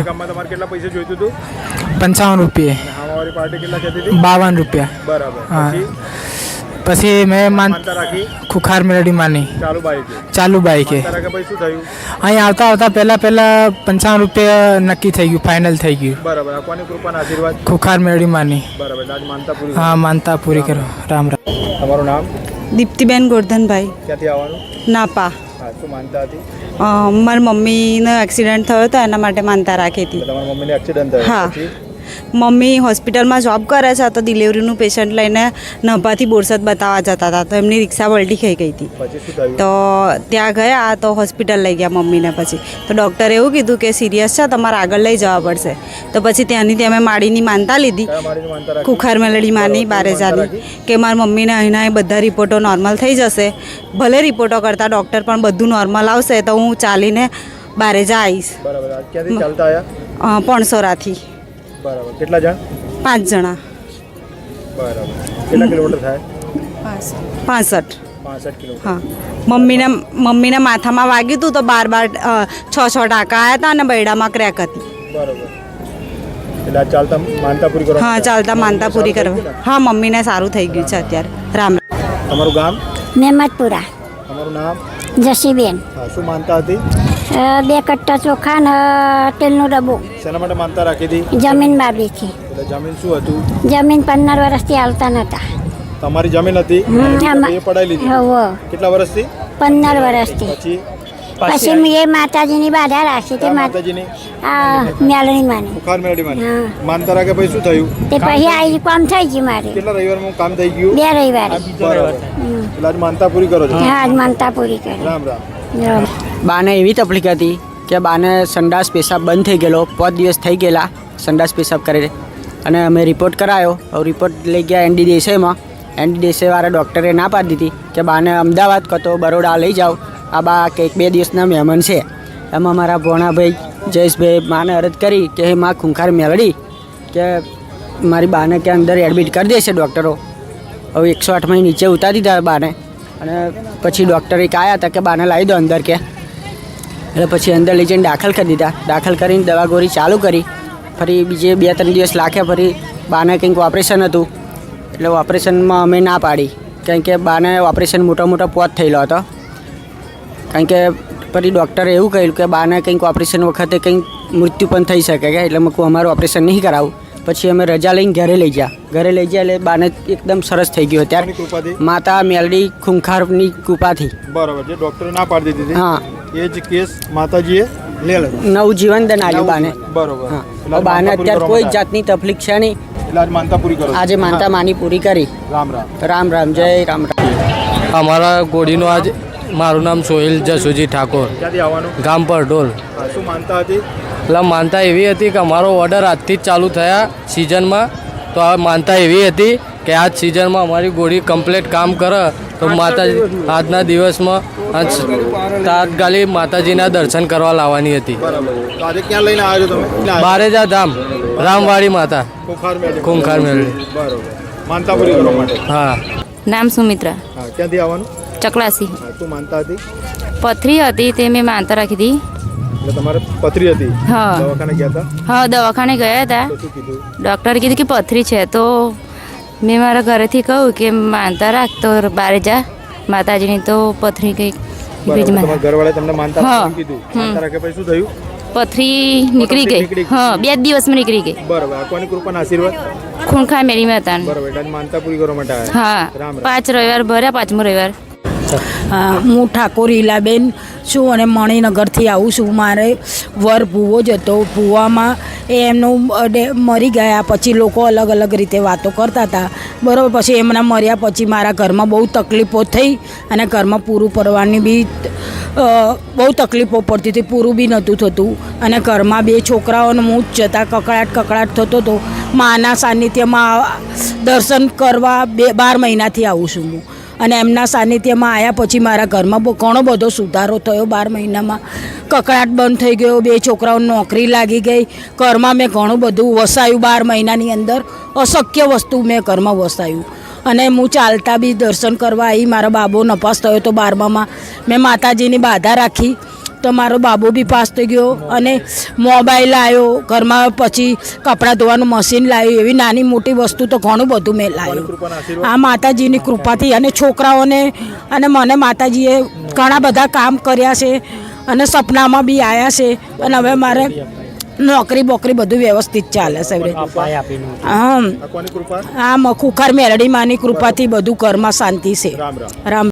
બીજા કામમાં તમારે કેટલા પૈસા જોઈતું હતું પંચાવન રૂપિયે અને હામાવાળી પાર્ટી કેટલા કહેતી હતી બાવન રૂપિયા બરાબર હા. પછી પછી મેં માન માનતા રાખી ખુખાર મેલડી માની ચાલુ બાઈ છે ચાલુ બાઈકે માનતા રાખે પછી શું થયું અહીં આવતા આવતા પહેલાં પહેલાં પંચાવન રૂપિયા નક્કી થઈ ગયું ફાઇનલ થઈ ગયું બરાબર આ કોની કૃપાના આશીર્વાદ ખુખાર મેલડી માની બરાબર એટલે આજ માનતા પૂરી હા માનતા પૂરી કરો રામ રામ તમારું નામ દીપ્તિબેન ગોરધનભાઈ ક્યાંથી આવવાનું નાપા હા શું માનતા હતી? મારી મમ્મીનો એક્સિડન્ટ થયો હતો એના માટે માનતા રાખી હતી. મમ્મીને એક્સિડન્ટ થયો હા. મમ્મી હોસ્પિટલમાં જોબ કરે છે તો ડિલિવરીનું પેશન્ટ લઈને નભાથી બોરસદ બતાવવા જતા હતા. તો એમની રિક્ષા પલટી ખાઈ ગઈ હતી. તો ત્યાં ગયા તો હોસ્પિટલ લઈ ગયા મમ્મીને પછી. તો ડૉક્ટરે એવું કીધું કે સિરિયસ છે તમારે આગળ લઈ જવા પડશે. તો પછી ત્યાંની ત્યાં અમે માળીની માનતા લીધી. કુખાર મેલડી માની બારેજાની કે મારી મમ્મીને અહીંના એ બધા રિપોર્ટો નોર્મલ થઈ જશે. ભલે રિપોર્ટો કરતાં ડૉક્ટર પણ બધું નોર્મલ આવશે તો હું ચાલીને બારેજા આવીશ. પણસોરાથી. બરાબર. કેટલા જણ? પાંચ જણા. બરાબર. કેટલા કિલોમીટર થાય? પાસઠ. પાસઠ કિલોમીટર. હા. મમ્મીને મમ્મીને માથામાં વાગ્યું હતું તો બાર બાર અ, છ છ ટાંકા આવ્યા હતા અને બૈડામાં ક્રેક હતી. બરાબર. એટલે આજ ચાલતા માનતા પૂરી કરો હા ચાલતા માનતા પૂરી કરવા. હા મમ્મીને સારું થઈ ગયું છે અત્યારે. રામ રામ. તમારું ગામ? મેમતપુરા. તમારું નામ? જસીબેન હા શું માનતા હતી? અ, બે કટ્ટા ચોખા ને તેલનું ડબ્બો. શેના માટે માનતા રાખી હતી? જમીન બાબરીથી એટલે જમીન શું હતું? જમીન પંદર વર્ષથી આવતા નહોતા. તમારી જમીન હતી? એ પડાઈ લીધી? હવે કેટલા વર્ષથી? પંદર વર્ષથી. પછી? પછી મેં એ માતાજીની બાધા રાખી તે માતાજીની? આ મેલણી માની બુખાર મેળવી માની હા. માનતા રાખે પછી શું થયું? તે પછી આવી કામ થઈ ગયું મારી. કેટલા રવિવારમાં કામ થઈ ગયું? બે રવિવારે. એટલે આજ માનતા પૂરી કરો છો? હા આજ માનતા પૂરી કરી. રામ રામ. રામ. બાને એવી તકલીફ હતી કે બાને સંડાસ પેશાબ બંધ થઈ ગયેલો, પાંચ દિવસ થઈ ગયેલા સંડાસ પેશાબ કરે અને અમે રિપોર્ટ કરાયો. હવે રિપોર્ટ લઈ ગયા એનડી દેસાઈમાં એનડી દેસાઈવાળા ડૉક્ટરે ના પાડી દીધી કે બાને અમદાવાદ કતો બરોડા લઈ જાઓ. આ બા કંઈક બે દિવસના મહેમાન છે. એમાં મારા ભોણાભાઈ જયેશભાઈ માને અરજ કરી કે, હે માં, ખૂંખાર મેળવી કે મારી બાને કે અંદર એડમિટ કરી દેશે ડૉક્ટરો હવે એકસો આઠમાં નીચે ઉતારી દીધા બાને. અને પછી ડૉક્ટરે આવ્યા હતા કે બાને લાવી દો અંદર કે. એટલે પછી અંદર લઈ જઈને દાખલ કરી દીધા. દાખલ કરીને દવા ગોળી ચાલુ કરી. ફરી બીજે બે ત્રણ દિવસ લાખ્યા ફરી બાને કંઈક ઓપરેશન હતું. એટલે ઓપરેશનમાં અમે ના પાડી. કારણ કે બાને ઓપરેશન મોટો મોટો પોત થયેલો હતો. કારણ કે ફરી ડૉક્ટરે એવું કહ્યું કે બાને કંઈક ઓપરેશન વખતે કંઈક મૃત્યુ પણ થઈ શકે કે એટલે મૂકું અમારું ઓપરેશન નહીં કરાવું. પછી અમે રજા લઈને ઘરે લઈ ગયા. ઘરે લઈ ગયા એટલે બાને એકદમ સરસ થઈ ગયું. ત્યારે માતા મેલડી ખૂંખારની કૃપાથી. બરાબર જે ડોક્ટરે ના પાડી દીધી હા. એ જ કેસ માતાજીએ નવજીવન દન આવ્યું બાને. બરોબર. બાને અત્યારે કોઈ જાતની તકલીફ છે નહીં. એટલે આજ માનતા પૂરી કરો. આજે માનતા માની પૂરી કરી. રામ રામ. રામ રામ. જય રામ. રામ અમારા ગોડીનો આજ મારું નામ સોહિલ જસુજી ઠાકોર. ગામ પર ઢોલ શું માનતા હતી? એટલે માનતા એવી હતી કે અમારો ઓર્ડર આજથી જ ચાલુ થયા સિઝનમાં તો આ માનતા એવી હતી કે આજ સિઝનમાં અમારી ગોળી કમ્પ્લીટ કામ કરે. તો માતાજી આજના દિવસમાં તાત્કાલિક માતાજીના દર્શન કરવા લાવવાની હતી. બરાબર. તો આજે ક્યાં લઈને આવ્યો તમે? બારેજા ધામ રામવાડી માતા ખુંખાર મેળવી. બરોબર. માનતા પૂરી કરવા માટે? હા. નામ સુમિત્રા. ક્યાંથી આવવાનું? ચકલાસી તું માનતા હતી? પથરી હતી તે મેં માનતા રાખી હતી. તમારે પથરી હતી? હા. દવાખાને ગયા હતા? હા દવાખાને ગયા હતા. ડૉક્ટરે કીધું કે પથરી છે તો મેં મારા ઘરેથી કહ્યું કે માનતા રાખતો બારે જા માતાજીની તો પથરી કંઈક બરાબર નીકળી જ તમારા ઘરવાળાએ તમને માનતા કીધું. માનતા રાખે પછી શું થયું? પથરી નીકળી ગઈ. હા બે દિવસમાં નીકળી ગઈ. બરાબર આ કૃપાના આશીર્વાદ? ખૂણખા મેરી માતા બરાબર માનતા પૂરી કરવા માટે હા. પાંચ રવિવાર ભર્યા પાંચમો રવિવાર. હા, ઠાકોર ઈલાબેન છું અને મણિનગરથી આવું છું. મારે વર ભૂવો જ હતો. ભૂવામાં એ એમનું મરી ગયા પછી લોકો અલગ અલગ રીતે વાતો કરતા હતા. બરાબર પછી એમના મર્યા પછી મારા ઘરમાં બહુ તકલીફો થઈ અને ઘરમાં પૂરું પડવાની બી બહુ તકલીફો પડતી હતી. પૂરું બી નહોતું થતું. અને ઘરમાં બે છોકરાઓને હું જતા કકડાટ કકડાટ થતો હતો માના સાનિધ્યમાં દર્શન કરવા બે બાર મહિનાથી આવું છું હું. અને એમના સાનિધ્યમાં આવ્યા પછી મારા ઘરમાં બહુ ઘણો બધો સુધારો થયો. બાર મહિનામાં કકડાટ બંધ થઈ ગયો. બે છોકરાઓને નોકરી લાગી ગઈ. ઘરમાં મેં ઘણું બધું વસાયું. બાર મહિનાની અંદર અશક્ય વસ્તુ મેં ઘરમાં વસાયું. અને હું ચાલતા બી દર્શન કરવા આવી મારા બાબો નપાસ થયો તો બારમામાં મેં માતાજીની બાધા રાખી. તો મારો બાબુ બી પાસ થઈ ગયો અને મોબાઈલ આવ્યો ઘરમાં પછી કપડાં ધોવાનું મશીન લાવ્યું એવી નાની મોટી વસ્તુ તો ઘણું બધું મેં લાવ્યું. આ માતાજીની કૃપાથી અને છોકરાઓને અને મને માતાજીએ ઘણા બધા કામ કર્યા છે અને સપનામાં બી આવ્યા છે અને હવે મારે નોકરી બોકરી બધું વ્યવસ્થિત ચાલે છે હવે. હા આ ખુખાર મેરડી માની કૃપાથી બધું ઘરમાં શાંતિ છે. રામ.